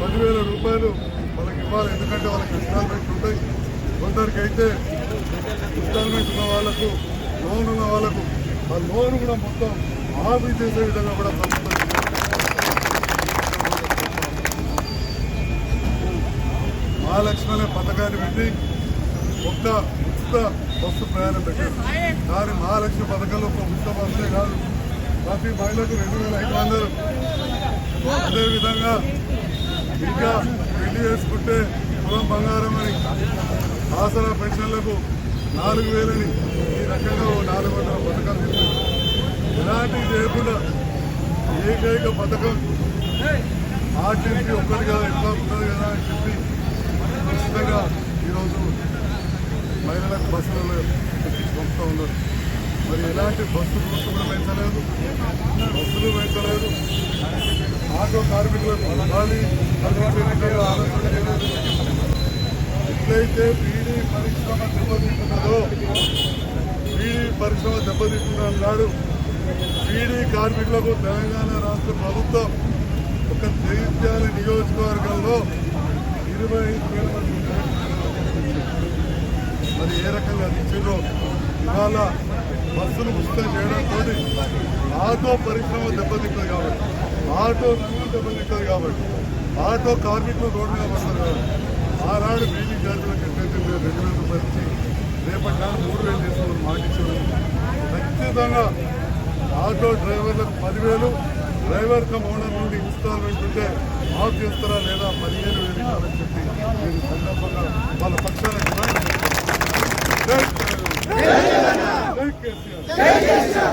పదివేల రూపాయలు వాళ్ళకి ఇవ్వాలి. ఎందుకంటే వాళ్ళకి ఇన్స్టాల్మెంట్ ఉంటాయి. కొందరికైతే ఇన్స్టాల్మెంట్ ఉన్న వాళ్ళకు లోన్ ఉన్న వాళ్ళకు ఆ లోన్ కూడా మొత్తం మాఫీ చేసే విధంగా కూడా ప్రభుత్వం మహాలక్ష్మి అనే పథకాన్ని పెట్టి ఒక్క ఉచిత బస్సు ప్రయాణం పెట్టారు. కానీ మహాలక్ష్మి పథకంలో ఒక ఉచిత బస్సే కాదు ప్రతి మహిళకు రెండు వేల ఐదు వందలు అదేవిధంగా ఇంకా పెళ్ళి చేసుకుంటే కులం బంగారం అని ఆసరా పెన్షన్లకు నాలుగు వేలని ఈ రకంగా ఓ నాలుగు వందల పథకాలు తీసుకొచ్చారు. ఎలాంటివి చేయకుండా ఏకైక పథకం ఆర్టీసీ ఒక్కటిగా ఎట్లా ఉంటుంది కదా అని చెప్పి ఖచ్చితంగా ఈరోజు మహిళలకు బస్సులలో పంపుతూ ఉన్నారు మరి ఎలాంటి బస్సు రూట్లు కూడా పెంచలేదు. బస్సులు పెంచలేదు. ఆటో కార్మికులకు ఇవ్వాలి అటువంటి ఆలోచన చేయలేదు ఎట్లయితే పీడీ పరిశ్రమ దెబ్బతింటున్నదో పీడీ పరిశ్రమ దెబ్బతింటున్నాడు పీడీ కార్మికులకు తెలంగాణ రాష్ట్ర ప్రభుత్వం ఒక జైత్యాల నియోజకవర్గంలో ఇరవై ఐదు వేల మంది మరి ఏ రకంగా ఇచ్చిందో ఇవాళ బస్సులు ఉచితం చేయడంతో ఆటో పరిశ్రమ దెబ్బతింటుంది కాబట్టి ఆటో రంగులు దెబ్బతింటుంది కాబట్టి ఆటో కార్మికులు రోడ్డు మీద పడతారు కాబట్టి ఆనాడు బీజీ జాతులకు ఎట్లయితే మీరు రెండు వేల రూపాయలు ఇచ్చి రేపటి నాడు మూడు వేలు చేసిన మాటించారు ఖచ్చితంగా ఆటో డ్రైవర్లకు పదివేలు డ్రైవర్ కమ్ ఓనర్ నుండి ఇన్స్టాల్మెంట్ ఉంటే ఆఫ్ చేస్తారా లేదా పదిహేను వేలు ఇవ్వాలని చెప్పి నేను సందర్భంగా esquecer. Tem que esquecer.